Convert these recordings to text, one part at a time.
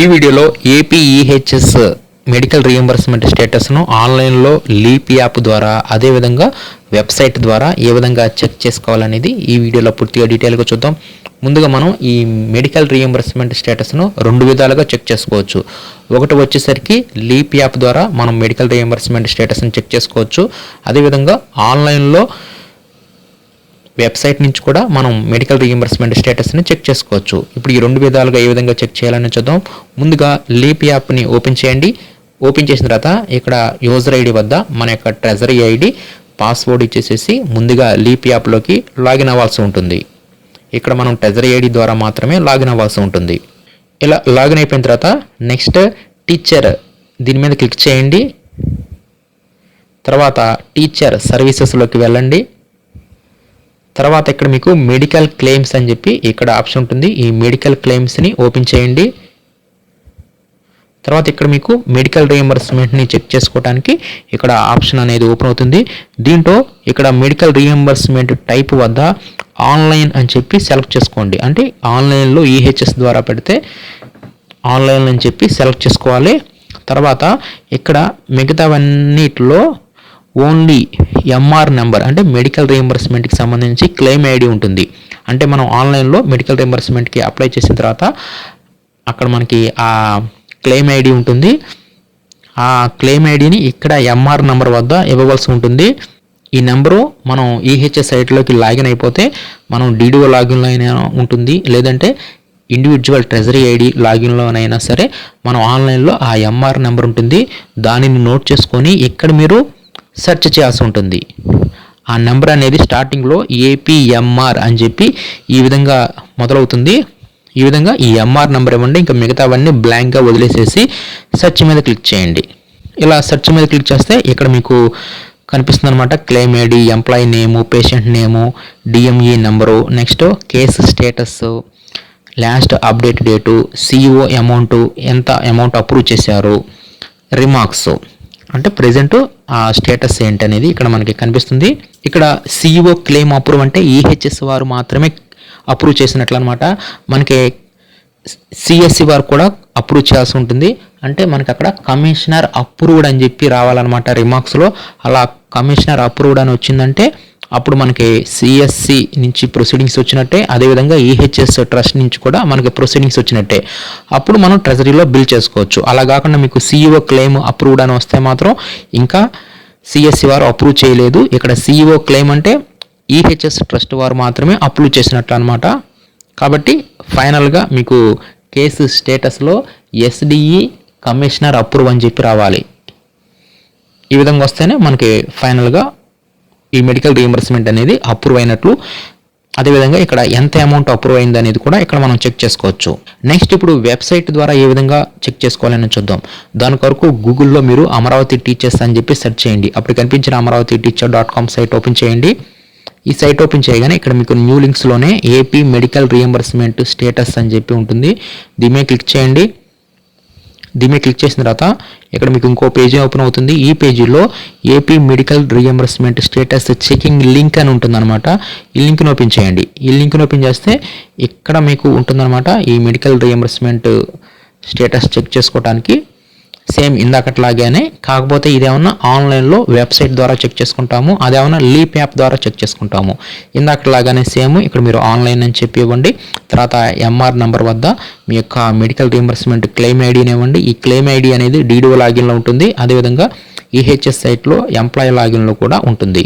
ఈ వీడియోలో ఏపీఈహెచ్ఎస్ medical reimbursement స్టేటస్ను ఆన్లైన్లో లీప్ యాప్ ద్వారా అదేవిధంగా వెబ్సైట్ ద్వారా ఏ విధంగా చెక్ చేసుకోవాలనేది ఈ వీడియోలో పూర్తిగా డీటెయిల్గా చూద్దాం. ముందుగా మనం ఈ మెడికల్ రియంబర్స్మెంట్ స్టేటస్ను రెండు విధాలుగా చెక్ చేసుకోవచ్చు. ఒకటి వచ్చేసరికి లీప్ యాప్ ద్వారా మనం మెడికల్ రియంబర్స్మెంట్ స్టేటస్ని చెక్ చేసుకోవచ్చు. అదేవిధంగా ఆన్లైన్లో వెబ్సైట్ నుంచి కూడా మనం మెడికల్ రీఎంబర్స్మెంట్ స్టేటస్ని చెక్ చేసుకోవచ్చు. ఇప్పుడు ఈ రెండు విధాలుగా ఏ విధంగా చెక్ చేయాలని చూద్దాం. ముందుగా లీప్ యాప్ని ఓపెన్ చేయండి. ఓపెన్ చేసిన తర్వాత ఇక్కడ యూజర్ ఐడి వద్ద మన యొక్క ట్రెజరీ ఐడి పాస్వర్డ్ ఇచ్చేసేసి ముందుగా లీప్ యాప్లోకి లాగిన్ అవ్వాల్సి ఉంటుంది. ఇక్కడ మనం ట్రెజరీ ఐడి ద్వారా మాత్రమే లాగిన్ అవ్వాల్సి ఉంటుంది. ఇలా లాగిన్ అయిపోయిన తర్వాత నెక్స్ట్ టీచర్ దీని మీద క్లిక్ చేయండి. తర్వాత టీచర్ సర్వీసెస్లోకి వెళ్ళండి. తర్వాత ఇక్కడ మీకు మెడికల్ క్లెయిమ్స్ అని చెప్పి ఇక్కడ ఆప్షన్ ఉంటుంది. ఈ మెడికల్ క్లెయిమ్స్ని ఓపెన్ చేయండి. తర్వాత ఇక్కడ మీకు మెడికల్ రీఎంబర్స్మెంట్ని చెక్ చేసుకోవడానికి ఇక్కడ ఆప్షన్ అనేది ఓపెన్ అవుతుంది. దీంట్లో ఇక్కడ మెడికల్ రీఎంబర్స్మెంట్ టైప్ వద్ద ఆన్లైన్ అని చెప్పి సెలెక్ట్ చేసుకోండి. అంటే ఆన్లైన్లో ఈహెచ్ఎస్ ద్వారా పెడితే ఆన్లైన్ అని చెప్పి సెలెక్ట్ చేసుకోవాలి. తర్వాత ఇక్కడ మిగతావన్నిటిలో ఓన్లీ ఎంఆర్ నెంబర్ అంటే మెడికల్ రీఎంబర్స్మెంట్కి సంబంధించి క్లెయిమ్ ఐడి ఉంటుంది. అంటే మనం ఆన్లైన్లో మెడికల్ రీఎంబర్స్మెంట్కి అప్లై చేసిన తర్వాత అక్కడ మనకి ఆ క్లెయిమ్ ఐడి ఉంటుంది. ఆ క్లెయిమ్ ఐడిని ఇక్కడ ఎంఆర్ నెంబర్ వద్ద ఇవ్వవలసి ఉంటుంది. ఈ నెంబరు మనం ఈహెచ్ఎస్ సైట్లోకి లాగిన్ అయిపోతే మనం డీడీఓ లాగిన్లో అయినా ఉంటుంది. లేదంటే ఇండివిజువల్ ట్రెజరీ ఐడి లాగిన్లోనైనా సరే మనం ఆన్లైన్లో ఆ ఎంఆర్ నెంబర్ ఉంటుంది. దానిని నోట్ చేసుకొని ఇక్కడ మీరు సెర్చ్ చేయాల్సి ఉంటుంది. ఆ నెంబర్ అనేది స్టార్టింగ్లో ఏపీఎంఆర్ అని చెప్పి ఈ విధంగా మొదలవుతుంది. ఈ విధంగా ఈ ఎంఆర్ నెంబర్ ఇవ్వండి. ఇంకా మిగతావన్నీ బ్లాంక్గా వదిలేసేసి సెర్చ్ మీద క్లిక్ చేయండి. ఇలా సెర్చ్ మీద క్లిక్ చేస్తే ఇక్కడ మీకు కనిపిస్తుంది అనమాట claim ID employee name patient name DME number next case status last update date CEO amount ఎంత అమౌంట్ అప్రూవ్ చేశారు రిమార్క్స్. అంటే ప్రజెంట్ ఆ స్టేటస్ ఏంటి అనేది ఇక్కడ మనకి కనిపిస్తుంది. ఇక్కడ సిఇఓ క్లెయిమ్ అప్రూవ్ అంటే ఈహెచ్ఎస్ వారు మాత్రమే అప్రూవ్ చేసినట్లు అనమాట మనకి సిఎస్సి వారు కూడా అప్రూవ్ చేయాల్సి ఉంటుంది. అంటే మనకి అక్కడ కమిషనర్ అప్రూవ్డ్ అని చెప్పి రావాలన్నమాట రిమార్క్స్లో అలా కమిషనర్ అప్రూవ్డ్ అని వచ్చిందంటే అప్పుడు మనకి సిఎస్సి నుంచి ప్రొసీడింగ్స్ వచ్చినట్టే అదేవిధంగా ఈహెచ్ఎస్ ట్రస్ట్ నుంచి కూడా మనకి ప్రొసీడింగ్స్ వచ్చినట్టే. అప్పుడు మనం ట్రెజరీలో బిల్ చేసుకోవచ్చు. అలా కాకుండా మీకు సిఇఓ క్లెయిమ్ అప్రూవ్డ్ అని వస్తే మాత్రం ఇంకా సిఎస్సి వారు అప్రూవ్ చేయలేదు. ఇక్కడ సిఇఓ క్లెయిమ్ అంటే ఈహెచ్ఎస్ ట్రస్ట్ వారు మాత్రమే అప్రూవ్ చేసినట్లు అనమాట కాబట్టి ఫైనల్గా మీకు కేసు స్టేటస్లో ఎస్డిఈ కమిషనర్ అప్రూవ్ అని చెప్పి రావాలి. ఈ విధంగా వస్తేనే మనకి ఫైనల్గా ఈ మెడికల్ రీఎంబర్స్మెంట్ అనేది అప్రూవ్ అయినట్లు అదేవిధంగా ఇక్కడ ఎంత అమౌంట్ అప్రూవ్ అయింది అనేది కూడా ఇక్కడ మనం చెక్ చేసుకోవచ్చు. నెక్స్ట్ ఇప్పుడు వెబ్సైట్ ద్వారా ఏ విధంగా చెక్ చేసుకోవాలని చూద్దాం. దాని కొరకు గూగుల్లో మీరు అమరావతి టీచర్స్ అని చెప్పి సెర్చ్ చేయండి. అప్పుడు కనిపించిన Amaravati teacher dot com site open చేయండి. ఈ సైట్ ఓపెన్ చేయగానే ఇక్కడ మీకు న్యూ లింక్స్లోనే ఏపీ మెడికల్ రీఎంబర్స్మెంట్ స్టేటస్ అని చెప్పి ఉంటుంది. దీని క్లిక్ చేయండి. దీని మీద క్లిక్ చేసిన తర్వాత ఇక్కడ మీకు ఇంకో పేజీ ఓపెన్ అవుతుంది. ఈ పేజీలో AP medical reimbursement status checking link అని ఉంటుందన్నమాట. ఈ లింక్ని ఓపెన్ చేయండి. ఈ లింక్ని ఓపెన్ చేస్తే ఇక్కడ మీకు ఉంటుందన్నమాట ఈ మెడికల్ రియంబర్స్మెంట్ స్టేటస్ చెక్ చేసుకోవడానికి సేమ్ ఇందాకట్లాగానే. కాకపోతే ఇదేమన్నా ఆన్లైన్లో వెబ్సైట్ ద్వారా చెక్ చేసుకుంటాము అదేమన్నా లీప్ యాప్ ద్వారా చెక్ చేసుకుంటాము. ఇందాకట్లాగానే సేమ్ ఇక్కడ మీరు ఆన్లైన్ అని చెప్పి ఇవ్వండి. తర్వాత ఎంఆర్ నెంబర్ వద్ద మీ యొక్క మెడికల్ రీఎంబర్స్మెంట్ క్లెయిమ్ ఐడిని ఇవ్వండి. ఈ క్లెయిమ్ ఐడి అనేది డీడీఓ లాగిన్లో ఉంటుంది. అదేవిధంగా ఈహెచ్ఎస్ సైట్లో ఎంప్లాయీ లాగిన్లో కూడా ఉంటుంది.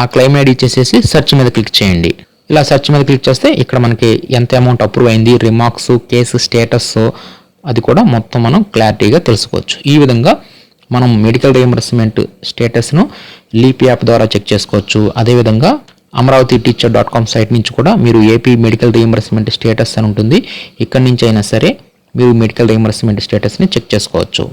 ఆ క్లెయిమ్ ఐడి ఇచ్చేసేసి సెర్చ్ మీద క్లిక్ చేయండి. ఇలా సెర్చ్ మీద క్లిక్ చేస్తే ఇక్కడ మనకి ఎంత అమౌంట్ అప్రూవ్ అయింది రిమార్క్స్ కేసు స్టేటస్ అది కూడా మొత్తం మనం క్లారిటీగా తెలుసుకోవచ్చు. ఈ విధంగా మనం మెడికల్ రియంబర్స్మెంట్ స్టేటస్ను లీప్ యాప్ ద్వారా చెక్ చేసుకోవచ్చు. అదేవిధంగా Amaravati teacher dot com site నుంచి కూడా మీరు ఏపీ మెడికల్ రియంబర్స్మెంట్ స్టేటస్ అని ఉంటుంది. ఇక్కడి నుంచి అయినా సరే మీరు మెడికల్ రియంబర్స్మెంట్ స్టేటస్ని చెక్ చేసుకోవచ్చు.